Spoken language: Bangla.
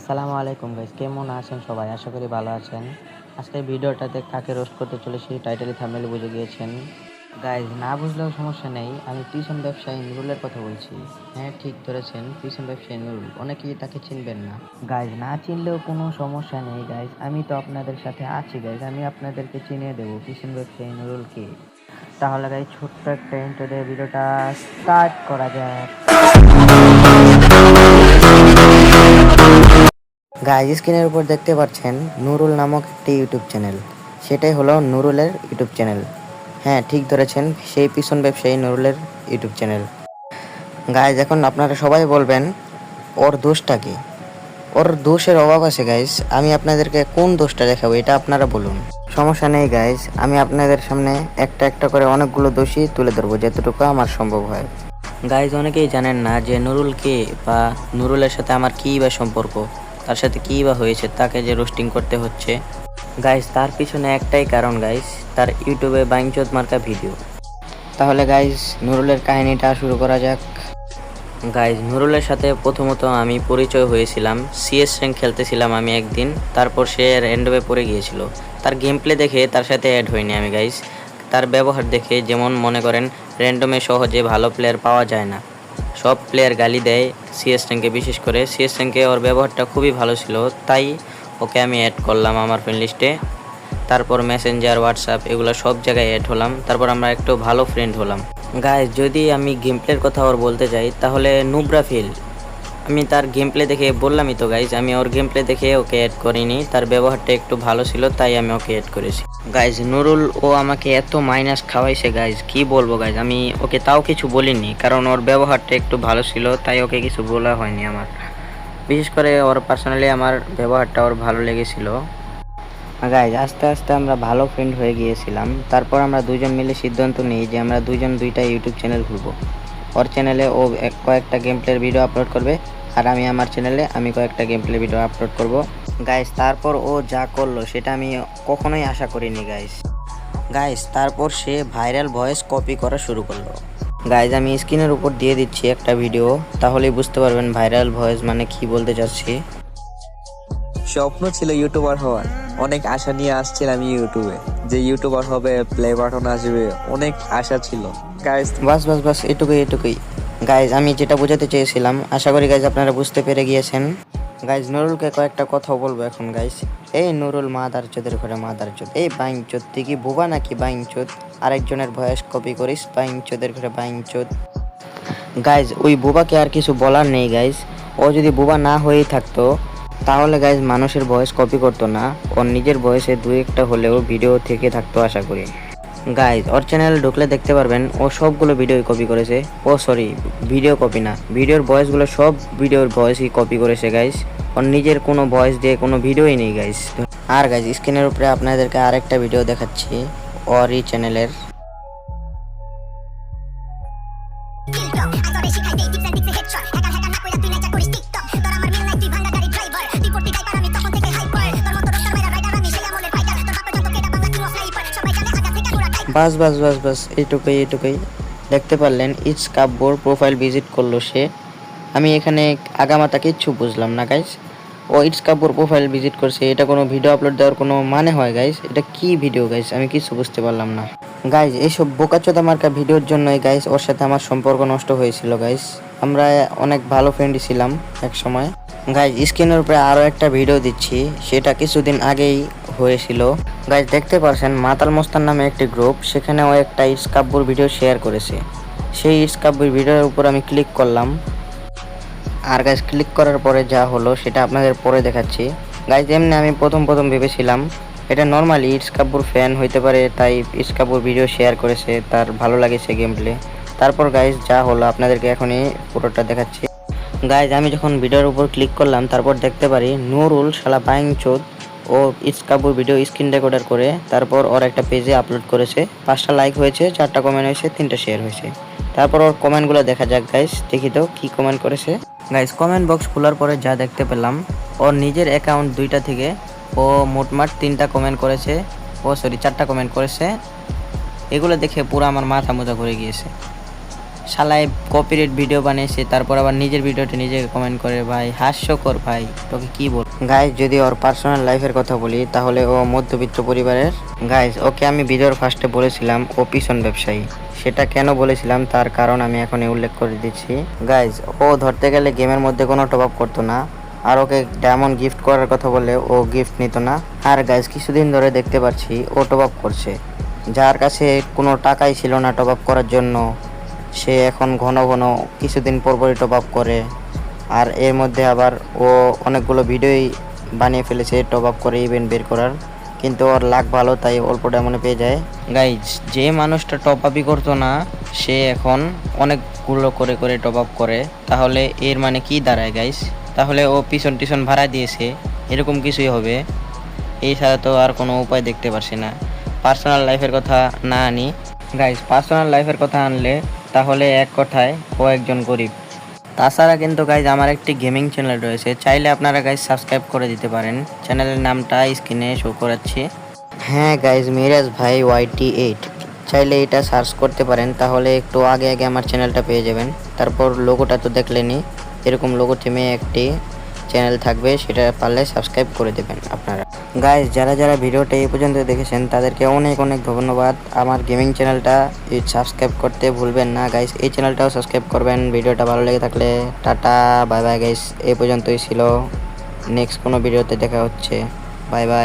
আসসালামু আলাইকুম গাইস কেমন আছেন সবাই? আশা করি ভালো আছেন। আজকের ভিডিওটাতে কাকে রোস্ট করতে চলেছি টাইটেল থামেল বুঝে গিয়েছেন। গাইজ না বুঝলেও সমস্যা নেই, আমি টিউশন ব্যবসায়ী নুরুলের কথা বলছি। হ্যাঁ ঠিক ধরেছেন টিউশন ব্যবসায়ী নুরুল। অনেকেই তাকে চিনবেন না। গাইজ না চিনলেও কোনো সমস্যা নেই গাইজ আমি তো আপনাদের সাথে আছি গাইজ আমি আপনাদেরকে চিনিয়ে দেবো টিউশন ব্যবসায়ী নুরুলকে। তাহলে গাইজ ছোট্ট একটা ইন্টো দিয়ে ভিডিওটা স্টার্ট করা যাক। গাইজ স্ক্রিনের উপর দেখতে পাচ্ছেন নুরুল নামক একটি ইউটিউব চ্যানেল সেটাই হলো নুরুলের ইউটিউব চ্যানেল হ্যাঁ ঠিক ধরেছেন, সেই পিছন ব্যবসায়ী নুরুলের ইউটিউব চ্যানেল গাইজ এখন আপনারা সবাই বলবেন, ওর দোষটা কি? ওর দোষের অভাব আছে গাইজ আমি আপনাদেরকে কোন দোষটা দেখাবো, এটা আপনারা বলুন। সমস্যা নেই গাইজ আমি আপনাদের সামনে একটা একটা করে অনেকগুলো দোষী তুলে ধরবো, যতটুকু আমার সম্ভব হয়। গাইজ অনেকেই জানেন না যে নুরুল কে বা নুরুলের সাথে আমার কী বা সম্পর্ক। তার সাথে কী বা হয়েছে, তাকে যে রোস্টিং করতে হচ্ছে। গাইজ তার পিছনে একটাই কারণ গাইজ তার ইউটিউবে বাইংচোদ মার্কা ভিডিও তাহলে গাইজ নুরুলের কাহিনীটা শুরু করা যাক। গাইজ নুরুলের সাথে প্রথমত আমি পরিচয় হয়েছিলাম। সিএস র্যাঙ্ক খেলতেছিলাম আমি একদিন, তারপর সে র্যান্ডমে পড়ে গিয়েছিল। তার গেম প্লে দেখে তার সাথে অ্যাড হয়নি আমি গাইজ তার ব্যবহার দেখে যেমন মনে করেন র্যান্ডমে সহজে ভালো প্লেয়ার পাওয়া যায় না। সব প্লেয়ার গালি দেয় সিএস র্যাঙ্কে বিশেষ করে সিএস র্যাঙ্কে ওর ব্যবহারটা খুবই ভালো ছিল। তাই ওকে আমি অ্যাড করলাম আমার ফ্রেন্ড লিস্টে তারপর মেসেঞ্জার হোয়াটসঅ্যাপ এগুলো সব জায়গায় অ্যাড হলাম। তারপর আমরা একটু ভালো ফ্রেন্ড হলাম। গায়ে যদি আমি গেম প্লের কথা ওর বলতে চাই তাহলে নুব্রা ফিল। আমি তার গেম প্লে দেখে বললামই তো গাইজ আমি ওর গেম প্লে দেখে ওকে অ্যাড করিনি। তার ব্যবহারটা একটু ভালো ছিল, তাই আমি ওকে অ্যাড করেছি। গাইজ নুরুল, ও আমাকে এত মাইনাস খাওয়াইছে গাইজ কি বলব গাইজ আমি ওকে তাও কিছু বলিনি, কারণ ওর ব্যবহারটা একটু ভালো ছিল, তাই ওকে কিছু বলা হয়নি আমার। বিশেষ করে ওর পার্সোনালি আমার ব্যবহারটা ওর ভালো লেগেছিল। গাইজ আস্তে আস্তে আমরা ভালো ফ্রেন্ড হয়ে গিয়েছিলাম। তারপর আমরা দুজন মিলে সিদ্ধান্ত নিই যে আমরা দুজন দুইটা ইউটিউব চ্যানেল খুলবো। ওর চ্যানেলে ও কয়েকটা গেম প্লের ভিডিও আপলোড করবে। আর আমি আমার চ্যানেলে আমি কয়েকটা গেম প্লে ভিডিও আপলোড করব। গাইজ তারপর ও যা করল, সেটা আমি কখনোই আশা করিনি গাইজ গাইজ তারপর সে ভাইরাল ভয়েস কপি করা শুরু করল। গাইজ আমি স্ক্রিনের উপর দিয়ে দিচ্ছি একটা ভিডিও তাহলেই বুঝতে পারবেন ভাইরাল ভয়েস মানে কি বলতে চাচ্ছি। স্বপ্ন ছিল ইউটিউবার হওয়ার। অনেক আশা নিয়ে আসছিলাম ইউটিউবে যে ইউটিউবার হবে প্লে বাটন আসবে, অনেক আশা ছিল। বাস বাস বাস, এটুকুই এটুকুই। গাইজ আমি যেটা বোঝাতে চেয়েছিলাম, আশা করি গাইজ আপনারা বুঝতে পেরে গিয়েছেন। গাইজ নুরুলকে কয়েকটা কথা বলব এখন গাইজ এই নুরুল মাদার চোদের ঘরে, মাদার চোদ। এই বাইং চোদ, তুই কি বুবা নাকি বাইং চোদ? আরেকজনের ভয়েস কপি করিস বাইং চোদের ঘরে বাইং চোদ। গাইজ ওই বুবাকে আর কিছু বলার নেই গাইজ ও যদি বুবা না হয়েই থাকতো, তাহলে গাইজ মানুষের ভয়েস কপি করতো না। ওর নিজের ভয়েসে দু একটা হলেও ভিডিও থেকে থাকতো, আশা করি। গাইজ ওর চ্যানেল ঢুকলে দেখতে পারবেন, ও সবগুলো ভিডিও কপি করেছে। ও সরি ভিডিও কপি না। ভিডিওর ভয়েসগুলো সব ভিডিওর ভয়েসই কপি করেছে গাইজ ওর নিজের কোনো ভয়েস দিয়ে কোনো ভিডিওই নেই গাইজ আর গাইজ স্ক্রিনের উপরে আপনাদেরকে আরেকটা ভিডিও দেখাচ্ছি ওর এই চ্যানেলের বাস বাস বাস বাস, এইটুকুই এইটুকুই। দেখতে পারলেন ইটস কাব্যর প্রোফাইল ভিজিট করল সে। আমি এখানে আগামাতা কিচ্ছু বুঝলাম না গাইজ ও ইটস কাব্যর প্রোফাইল ভিজিট করছে, এটা কোনো ভিডিও আপলোড দেওয়ার কোনো মানে হয় গাইজ এটা কি ভিডিও গাইজ আমি কিছু বুঝতে পারলাম না। গাইজ এইসব বোকাচোদা মার্কা ভিডিওর জন্যই গাইজ ওর সাথে আমার সম্পর্ক নষ্ট হয়েছিল গাইজ আমরা অনেক ভালো ফ্রেন্ডই ছিলাম এক সময় গাইজ স্ক্রিনের উপরে আরও একটা ভিডিও দিচ্ছি। সেটা কিছুদিন আগেই হয়েছিল। গাইজ দেখতে পারছেন, মাতাল মোস্তান নামে একটি গ্রুপ সেখানে ও একটা ইটস কাব্যর ভিডিও শেয়ার করেছে। সেই ইটস কাব্যর ভিডিওর উপর আমি ক্লিক করলাম। আর গাইজ ক্লিক করার পরে যা হলো, সেটা আপনাদের পরে দেখাচ্ছি। গাইজ এমনি আমি প্রথম প্রথম ভেবেছিলাম, এটা নর্মালি ইটস কাব্যর ফ্যান হইতে পারে, তাই ইটস কাব্যর ভিডিও শেয়ার করেছে, তার ভালো লাগেছে গেম প্লে তারপর গাইজ যা হলো, আপনাদেরকে এখনই পুরোটা দেখাচ্ছি। গাইজ আমি যখন ভিডিওর উপর ক্লিক করলাম, তারপর দেখতে পারি, নুরুল শালা বাইং চোদ ও ইটস কাব্যর ভিডিও স্ক্রিন রেকর্ডার করে, তারপর ওর একটা পেজে আপলোড করেছে। পাঁচটা লাইক হয়েছে, চারটা কমেন্ট হয়েছে, তিনটা শেয়ার হয়েছে। তারপর ওর কমেন্টগুলো দেখা যাক গাইস দেখি তো কি কমেন্ট করেছে। গাইস কমেন্ট বক্স খোলার পরে যা দেখতে পেলাম, ওর নিজের অ্যাকাউন্ট দুইটা থেকে ও মোটমাট তিনটা কমেন্ট করেছে। ও সরি চারটা কমেন্ট করেছে। এগুলো দেখে পুরো আমার মাথা মোজা ঘুরে গিয়েছে। শালায় কপিরাইট ভিডিও বানিয়েছে তারপর আবার নিজের ভিডিওতে নিজে কমেন্ট করে, ভাই, হাস্যকর ভাই, তোকে কি বল গাইজ যদি ওর পার্সোনাল লাইফের কথা বলি, তাহলে ও মধ্যবিত্ত পরিবারের। গাইজ ওকে আমি ভিডিওর ফার্স্টে বলেছিলাম, ও পিছন ব্যবসায়ী। সেটা কেন বলেছিলাম? তার কারণ আমি এখন উল্লেখ করে দিচ্ছি। গাইজ ও ধরতে গেলে গেমের মধ্যে কোনো টপ আপ করতো না। আর ওকে ডায়মন্ড গিফট করার কথা বলে ও গিফট নিত না। আর গাইজ কিছুদিন ধরে দেখতে পাচ্ছি ও টপ আপ করছে। যার কাছে কোনো টাকাই ছিল না টপ আপ করার জন্য। সে এখন ঘন ঘন কিছুদিন পর পরই টপ আপ করে। আর এর মধ্যে আবার ও অনেকগুলো ভিডিওই বানিয়ে ফেলেছে টপ আপ করে ইভেন্ট বের করার। কিন্তু ওর লাক ভালো, তাই অল্প ডায়মন্ডে পেয়ে যায়। গাইজ যে মানুষটা টপ আপই করতো না, সে এখন অনেকগুলো করে করে টপ আপ করে। তাহলে এর মানে কি দাঁড়ায় গাইজ তাহলে ও পিছন টিছন ভাড়া দিয়েছে, এরকম কিছুই হবে। এই ছাড়া তো আর কোনো উপায় দেখতে পারছি না। পার্সোনাল লাইফের কথা না আনি। গাইজ পার্সোনাল লাইফের কথা আনলে তাহলে এক কথায় ও একজন গরিব। তাছাড়া কিন্তু গাইজ আমার একটি গেমিং চ্যানেল রয়েছে, চাইলে আপনারা গাইজ সাবস্ক্রাইব করে দিতে পারেন। চ্যানেলের নামটা স্ক্রিনে শো করাচ্ছি। হ্যাঁ গাইজ মিরাজ ভাই ওয়াইটি এইট চাইলে এটা সার্চ করতে পারেন, তাহলে একটু আগে আগে আমার চ্যানেলটা পেয়ে যাবেন। তারপর লোগোটা তো দেখলেনি এরকম লোগো থেমে একটি চ্যানেল থাকবে, সেটা পারলে সাবস্ক্রাইব করে দেবেন আপনারা। গাইজ যারা যারা ভিডিওটা এই পর্যন্ত দেখেছেন, তাদেরকে অনেক অনেক ধন্যবাদ। আমার গেমিং চ্যানেলটা সাবস্ক্রাইব করতে ভুলবেন না গাইজ এই চ্যানেলটাও সাবস্ক্রাইব করবেন। ভিডিওটা ভালো লেগে থাকলে টাটা বাই বাই গাইজ এই পর্যন্তই ছিল। নেক্সট কোনো ভিডিওতে দেখা হচ্ছে। Bye bye